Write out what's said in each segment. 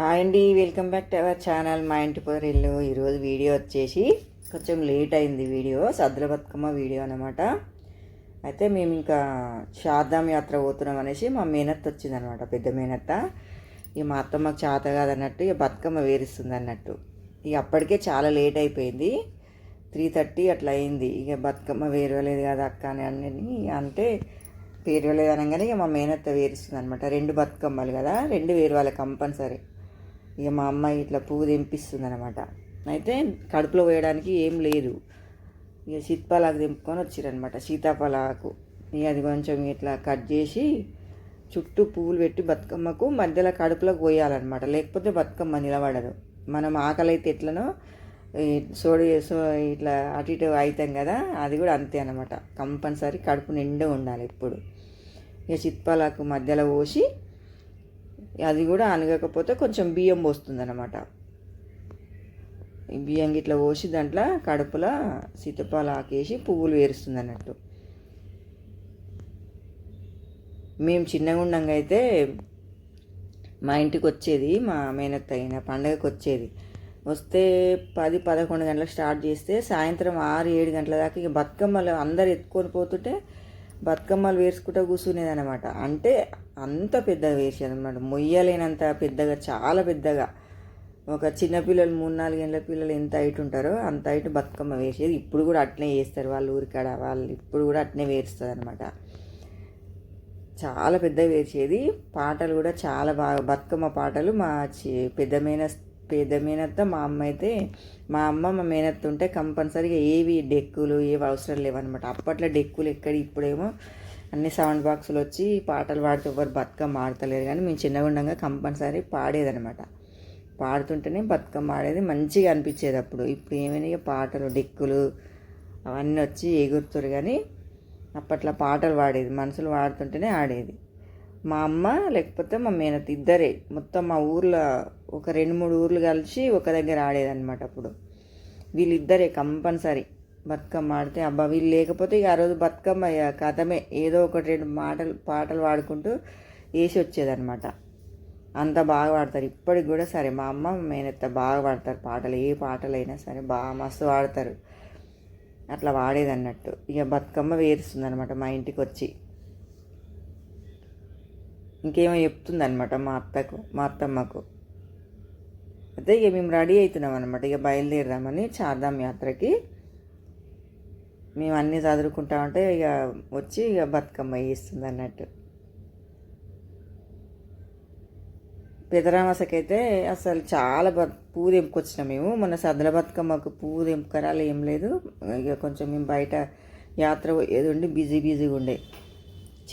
Hi అండి welcome back to our channel. మా ఇంటి పొదరిల్లు. ఈరోజు వీడియో వచ్చేసి కొంచెం లేట్ అయింది వీడియో సద్దుల బతుకమ్మ వీడియో అనమాట అయితే మేము ఇంకా శారదాం యాత్ర పోతున్నాం అనేసి మా మేనత్త వచ్చింది అనమాట పెద్ద మేనత్త. ఇక మా అత్తమ్మకు చేత కాదన్నట్టు ఇక బతుకమ్మ వేరుస్తుంది అన్నట్టు. ఇక అప్పటికే చాలా లేట్ అయిపోయింది. త్రీ థర్టీ అట్లా అయింది. ఇక బతుకమ్మ వేరవలేదు కదా అక్క అని అని అంటే వేరవలేదు అనగానే ఇక మా మేనత్త వేరుస్తుంది అనమాట రెండు బతుకమ్మలు కదా రెండు వేరు వాళ్ళ కంపల్సరీ. ఇక మా అమ్మాయి ఇట్లా పువ్వు తెంపిస్తుంది అనమాట అయితే కడుపులో వేయడానికి ఏం లేదు. ఇక సీతపాలాకు తెంపుకొని వచ్చిరనమాట సీతాఫలాకు ఇక అది కొంచెం ఇట్లా కట్ చేసి చుట్టూ పువ్వులు పెట్టి బతుకమ్మకు మధ్యలో కడుపులోకి పోయాలన్నమాట. లేకపోతే బతుకమ్మ నిలబడదు. మనం ఆకలి అయితే ఎట్లనో సోడి సో ఇట్లా అటు ఇటు అవుతాం కదా అది కూడా అంతే అనమాట కంపల్సరీ కడుపు నిండా ఉండాలి ఎప్పుడు. ఇక చిత్పాలకు మధ్యలో పోసి అది కూడా అనగకపోతే కొంచెం బియ్యం పోస్తుంది అనమాట ఈ బియ్యం గిట్లా పోసి దాంట్లో కడుపులో సీతపాలు ఆకేసి పువ్వులు వేరుస్తుంది అన్నట్టు మేము చిన్నగా ఉండంగా అయితే మా ఇంటికి వచ్చేది మా మేనత్త అయిన పండగకి వచ్చేది వస్తే పది పదకొండు గంటలకు స్టార్ట్ చేస్తే సాయంత్రం ఆరు ఏడు గంటల దాకా ఇక బతుకమ్మలు అందరు ఎత్తుకొని పోతుంటే బతుకమ్మలు వేసుకుంటూ కూర్చునేది అనమాట అంటే అంత పెద్దగా వేసేది అనమాట మొయ్యలేనంత పెద్దగా చాలా పెద్దగా. ఒక చిన్నపిల్లలు మూడు నాలుగు ఏళ్ళ పిల్లలు ఎంత హైట్ ఉంటారో అంత హైట్ బతుకమ్మ వేసేది. ఇప్పుడు కూడా అట్నే వేస్తారు వాళ్ళ ఊరికాడ వాళ్ళు ఇప్పుడు కూడా అట్నే వేరుస్తుంది అనమాట చాలా పెద్దగా వేసేది. పాటలు కూడా చాలా బాగా బతుకమ్మ పాటలు మా పెద్దమైన పెద్ద మేనత్త మా అమ్మ అయితే మా అమ్మ మా మేనత్త ఉంటే కంపల్సరీగా ఏవి డెక్కులు ఏవి అవసరం లేవన్నమాట. అప్పట్లో డెక్కులు ఎక్కడ ఇప్పుడేమో అన్ని సౌండ్ బాక్సులు వచ్చి పాటలు పాడితే ఎవరు బతుకమ్మ ఆడతలేరు. కానీ మేము చిన్నగా ఉండగా కంపల్సరీ పాడేదనమాట పాడుతుంటేనే బతుకమ్మ ఆడేది మంచిగా అనిపించేది అప్పుడు. ఇప్పుడు ఏమైనా పాటలు డెక్కులు అవన్నీ వచ్చి ఎగురుతురు కానీ అప్పట్లో పాటలు పాడేది మనుషులు పాడుతుంటేనే ఆడేది. మా అమ్మ లేకపోతే మా మేనత్ ఇద్దరే. మొత్తం మా ఊర్లో ఒక రెండు మూడు ఊర్లు కలిసి ఒక దగ్గర ఆడేదన్నమాట అప్పుడు. వీళ్ళిద్దరే కంపల్సరీ బతుకమ్మ ఆడితే అబ్బా వీళ్ళు లేకపోతే ఇక ఆ రోజు బతుకమ్మ ఇక కథమే. ఏదో ఒకటి రెండు మాటలు పాటలు పాడుకుంటూ వేసి వచ్చేదన్నమాట. అంత బాగా పాడతారు. ఇప్పటికి కూడా సరే మా అమ్మ మేనత్త బాగా పాడతారు. పాటలు ఏ పాటలైనా సరే బాగా మస్తు పాడతారు. అట్లా వాడేది అన్నట్టు ఇక బతుకమ్మ వేరుస్తుంది అనమాట మా ఇంటికి వచ్చి ఇంకేమో చెప్తుంది అనమాట మా అత్తకు మా అత్తమ్మకు. అయితే ఇక మేము రెడీ అవుతున్నాం అనమాట ఇక బయలుదేరామని చార్దాం యాత్రకి. మేము అన్నీ చదువుకుంటామంటే ఇక వచ్చి ఇక బతుకమ్మ వేస్తుంది అన్నట్టు పెదరామసకైతే అసలు చాలా బ పూ తెంపుకొచ్చినాం మేము. మన సదల బతుకమ్మకు పూ తెంపుకరాలు ఏం లేదు. ఇక కొంచెం మేము బయట యాత్ర ఏది ఉండి బిజీ బిజీగా ఉండే.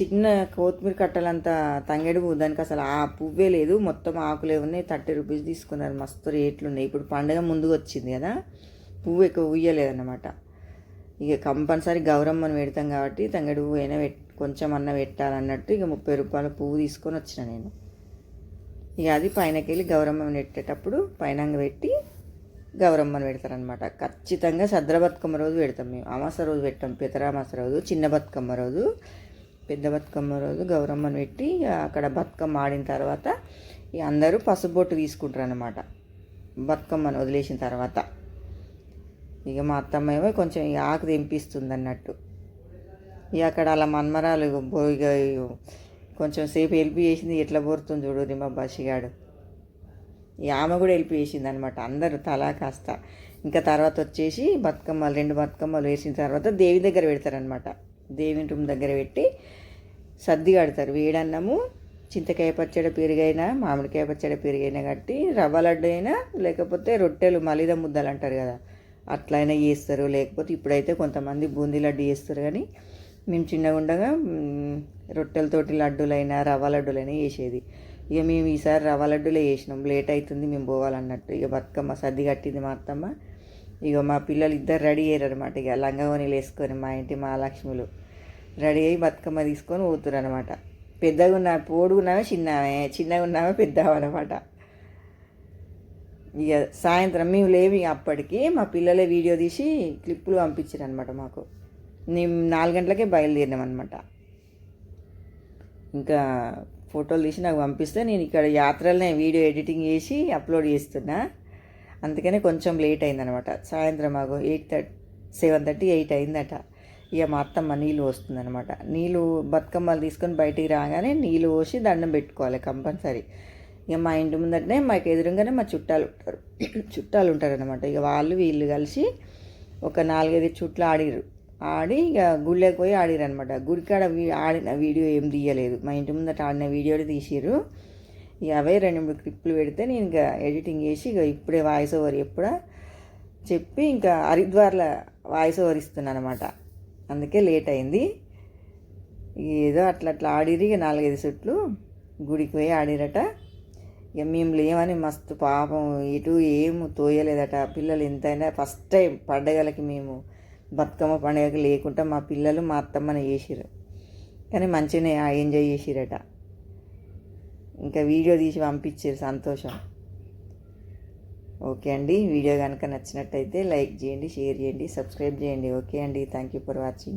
చిన్న కొత్తిమీర కట్టలంత తంగేడు పువ్వు. దానికి అసలు ఆ పువ్వే లేదు. మొత్తం ఆకులే ఉన్నాయి. థర్టీ రూపీస్ తీసుకున్నారు. మస్తు రేట్లు ఉన్నాయి ఇప్పుడు పండగ ముందుకు వచ్చింది కదా. పువ్వు ఎక్కువ ఉయ్యలేదన్నమాట. ఇక కంపల్సరీ గౌరమ్మని పెడతాం కాబట్టి తంగేడు పువ్వు అయినా పెట్ కొంచెం అన్న పెట్టాలన్నట్టు ఇక ముప్పై రూపాయల పువ్వు తీసుకొని వచ్చిన నేను. ఇక అది పైనకి వెళ్ళి గౌరమ్మని పెట్టేటప్పుడు పైన పెట్టి గౌరమ్మని పెడతారనమాట ఖచ్చితంగా సద్ర బతుకమ్మ రోజు పెడతాం మేము. అమాస రోజు పెట్టాం. పితరామాస రోజు చిన్న బతుకమ్మ రోజు. పెద్ద బతుకమ్మ రోజు గౌరమ్మను పెట్టి ఇక అక్కడ బతుకమ్మ ఆడిన తర్వాత ఇక అందరూ పసుబొట్టు తీసుకుంటారు అనమాట బతుకమ్మను వదిలేసిన తర్వాత. ఇక మా అత్తమ్మ ఏమో కొంచెం ఇక ఆకు తెంపిస్తుంది అన్నట్టు ఇక అక్కడ అలా మన్మరాలు ఇక కొంచెం సేపు హెల్ప్ చేసింది ఎట్లా పోరుతుంది చూడు మా బసిగాడు ఈ ఆమె కూడా హెల్ప్ చేసింది అనమాట అందరూ తలా కాస్త. ఇంకా తర్వాత వచ్చేసి బతుకమ్మలు రెండు బతుకమ్మలు వేసిన తర్వాత దేవి దగ్గర పెడతారనమాట దేవుని రూమ్ దగ్గర పెట్టి సర్ది కడతారు. వేడన్నము చింతకాయ పచ్చడి పెరుగైనా మామిడికాయ పచ్చడి పెరుగైనా కట్టి రవ్వ లడ్డు అయినా లేకపోతే రొట్టెలు మలిద ముద్దలు అంటారు కదా అట్లయినా చేస్తారు. లేకపోతే ఇప్పుడైతే కొంతమంది బూందీ లడ్డు చేస్తారు కానీ మేము చిన్నగా ఉండగా రొట్టెలతోటి లడ్డూలైనా రవ్వ లడ్డూలైనా చేసేది. ఇక మేము ఈసారి రవ్వ లడ్డూలే చేసినాం. లేట్ అవుతుంది మేము పోవాలన్నట్టు. ఇక బతుకమ్మ సర్ది కట్టింది మా అత్తమ్మ. ఇక మా పిల్లలు ఇద్దరు రెడీ అయ్యారు అనమాట ఇక లంగవనీలు వేసుకొని మా ఇంటి మహాలక్ష్మిలు. రెడీ అయ్యి బతుకమ్మ తీసుకొని పోతున్నారు అనమాట పెద్దగా ఉన్న పోడుగున్నామే చిన్నమే. చిన్నగా ఉన్నామే పెద్దగా అనమాట ఇక సాయంత్రం మేము లేవి అప్పటికి మా పిల్లలే వీడియో తీసి క్లిప్పులు పంపించారు అనమాట మాకు. మేము నాలుగు గంటలకే బయలుదేరినాం అనమాట ఇంకా ఫోటోలు తీసి నాకు పంపిస్తే నేను ఇక్కడ యాత్రలనే వీడియో ఎడిటింగ్ చేసి అప్లోడ్ చేస్తున్నా. అందుకనే కొంచెం లేట్ అయిందనమాట. సాయంత్రం మాకు eight thirty seven thirty eight అయిందట. ఇక మా అత్తమ్మ నీళ్ళు పోస్తుందనమాట. నీళ్ళు బతుకమ్మలు తీసుకొని బయటికి రాగానే నీళ్ళు పోసి దండం పెట్టుకోవాలి కంపల్సరీ. ఇక మా ఇంటి ముందటనే మాకు ఎదురుగానే మా చుట్టాలు ఉంటారు. చుట్టాలు ఉంటారనమాట. ఇక వాళ్ళు వీళ్ళు కలిసి ఒక నాలుగైదు చుట్లు ఆడిరు ఆడి ఇక గుళ్ళకి పోయి ఆడిరు అనమాట గుడికాడ వీ- ఆడిన వీడియో ఏం తీయలేదు. మా ఇంటి ముందట ఆడిన వీడియోని తీసిరు ఇక అవే రెండు మూడు క్లిప్లు పెడితే నేను ఇంకా ఎడిటింగ్ చేసి ఇక ఇప్పుడే వాయిస్ ఓవర్ ఎప్పుడా చెప్పి ఇంకా హరిద్వార్లో వాయిస్ ఓవర్ ఇస్తున్నాను అనమాట అందుకే లేట్ అయింది. ఏదో అట్లా అట్లా ఆడిరి ఇక నాలుగైదు చుట్లు గుడికి పోయి ఆడిరట. ఇక మేము లేవని మస్తు పాపం ఇటు ఏం తోయలేదట. పిల్లలు ఎంతైనా ఫస్ట్ టైం పండగలకి మేము బతుకమ్మ పండగకి లేకుండా మా పిల్లలు మా అత్తమ్మని చేసిరు కానీ మంచిగానే ఎంజాయ్ చేసిరట. ఇంకా వీడియో తీసి పంపించారు సంతోషం. ఓకే అండి వీడియో కనుక నచ్చినట్టయితే లైక్ చేయండి షేర్ చేయండి సబ్స్క్రైబ్ చేయండి. ఓకే అండి థ్యాంక్ యూ ఫర్ వాచింగ్.